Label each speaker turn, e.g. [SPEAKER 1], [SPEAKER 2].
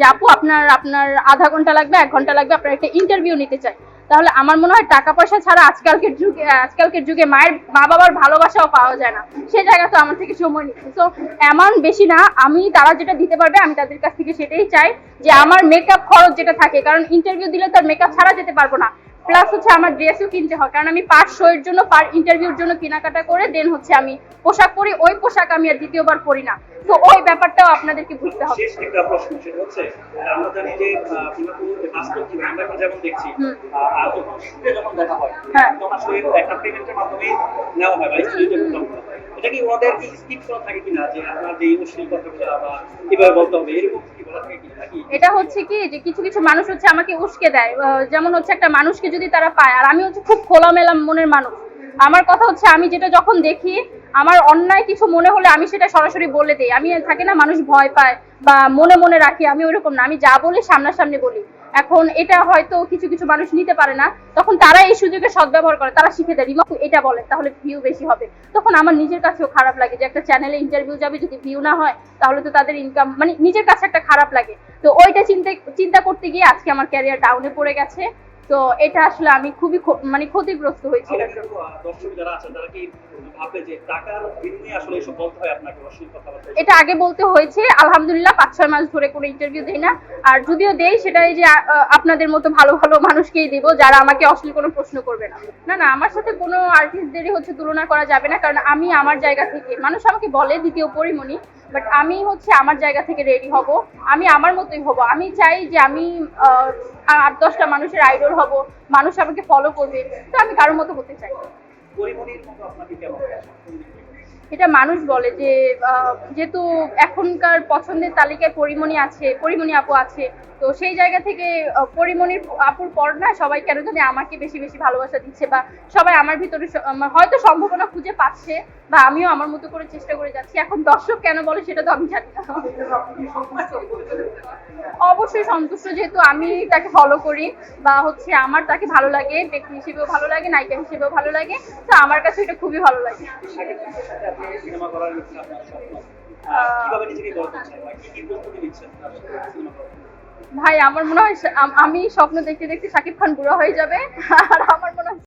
[SPEAKER 1] যে আপু, আপনার আপনার আধা ঘণ্টা লাগবে, এক ঘণ্টা লাগবে, আপনার একটা ইন্টারভিউ নিতে চাই। তাহলে আমার মনে হয় টাকা পয়সা ছাড়া আজকালকের যুগে আজকালকের যুগে মায়ের মা বাবার ভালোবাসাও পাওয়া যায় না। সে জায়গা তো আমার থেকে সময় নিচ্ছে। তো এমন বেশি না, আমি, তারা যেটা দিতে পারবে, আমি তাদের কাছ থেকে সেটাই চাই যে আমার মেকআপ খরচ যেটা থাকে, কারণ ইন্টারভিউ দিলে তো আর মেকআপ ছাড়া যেতে পারব না। প্লাস হচ্ছে আমার ড্রেসও কিনতে হয় কারণ আমি পার শো এর জন্য পার ইন্টারভিউর জন্য কেনাকাটা করে দেন হচ্ছে আমি পোশাক পরি ওই পোশাক আমি আর দ্বিতীয়বার পরি না। তো ওই ব্যাপারটাও আপনাদেরকে বুঝতে হবে।
[SPEAKER 2] শেষ একটা প্রশ্ন সেটা হচ্ছে আমরা জানি যে বাস্তব জীবনে আমরা এখন যেমন দেখছি আর যখন শুটে যখন দেখা হয়
[SPEAKER 1] হ্যাঁ।
[SPEAKER 2] তখন আসলে একটা পেমেন্টের মাধ্যমে নেওয়া হয় বা প্রোগ্রাম এটা কি ওদের কি স্কিপ করা থাকে কিনা? যে আপনার যে অশ্লীল কথাগুলো বা কীভাবে বলতে হবে এরকম কি বলা থাকে নাকি
[SPEAKER 1] এটা হচ্ছে কি, যে কিছু কিছু মানুষ হচ্ছে আমাকে উস্কে দেয়। যেমন হচ্ছে একটা মানুষকে যদি তারা পায়, আর আমি হচ্ছে খুব খোলামেলা মনের মানুষ। আমার কথা হচ্ছে, আমি যেটা যখন দেখি, আমার অন্যায় কিছু মনে হলে আমি সেটা সরাসরি বলে দিই। আমি থাকে না মানুষ ভয় পায় বা মনে মনে রাখি, আমি ওরকম না। আমি যা বলি সামনাসামনি বলি। এখন এটা হয়তো কিছু কিছু মানুষ নিতে পারে না। তখন তারা এই সুযোগে সদ্ব্যবহার করে, তারা শিখে দেয়, রিমা, এটা বলে, তাহলে ভিউ বেশি হবে। তখন আমার নিজের কাছেও খারাপ লাগে যে একটা চ্যানেলে ইন্টারভিউ যাবে, যদি ভিউ না হয়, তাহলে তো তাদের ইনকাম মানে নিজের কাছে একটা খারাপ লাগে। তো ওইটা চিন্তা চিন্তা করতে গিয়ে আজকে আমার ক্যারিয়ার ডাউনে পড়ে গেছে। তো এটা আসলে আমি খুবই মানে ক্ষতিগ্রস্ত হয়েছি এটার জন্য।
[SPEAKER 2] দর্শক যারা আছে তারা কি ভাবে যে টাকার বিনিময়ে আসলে এসব বলতে হয় আপনাকে? অশ্লীল কথাবার্তা
[SPEAKER 1] এটা আগে বলতে হয়েছে আলহামদুলিল্লাহ পাঁচ ছয় মাস ধরে কোনো ইন্টারভিউ দেই না। আর যদিও দেই সেটা এই যে আপনাদের মতো ভালো ভালো মানুষকেই দেব যারা আমাকে অশ্লীল কোনো প্রশ্ন করবে না। না না আমার সাথে কোনো আর্টিস্টদেরই হচ্ছে তুলনা করা যাবে না কারণ আমি আমার জায়গা থেকে মানুষ আমাকে বলে দ্বিতীয় পরিমণি বাট আমি হচ্ছে আমার জায়গা থেকে রেডি হব আমি আমার মতোই হব। আমি চাই যে আমি আট দশটা মানুষের আইডল হব, মানুষ আমাকে ফলো করবে তো আমি কারোর মতো হতে চাই? এটা মানুষ বলে যে যেহেতু এখনকার পছন্দের তালিকায় পরিমণি আছে, পরিমণি আপু আছে, তো সেই জায়গা থেকে পরিমণির আপুর পর না সবাই কেন জানি আমাকে বেশি বেশি ভালোবাসা দিচ্ছে বা সবাই আমার ভিতরে হয়তো সম্ভাবনা খুঁজে পাচ্ছে বা আমিও আমার মতো করে চেষ্টা করে যাচ্ছি। এখন দর্শক কেন বলে সেটা তো আমি জানি না। অবশ্যই সন্তুষ্ট, যেহেতু আমি তাকে ফলো করি বা হচ্ছে আমার তাকে ভালো লাগে, ব্যক্তি হিসেবেও ভালো লাগে, নায়িকা হিসেবেও ভালো লাগে, তো আমার কাছে এটা খুবই ভালো লাগে।
[SPEAKER 2] সিনেমা করার ইচ্ছা কীভাবে নিজেকে গড়ে তুলছেন? বা কি কি প্রস্তুতি নিচ্ছেন সিনেমা করার?
[SPEAKER 1] ভাই আমার মনে হয় আম- আমি স্বপ্ন দেখতে দেখতে শাকিব খান বুড়ো হয়ে যাবে আর আমার মনে হয়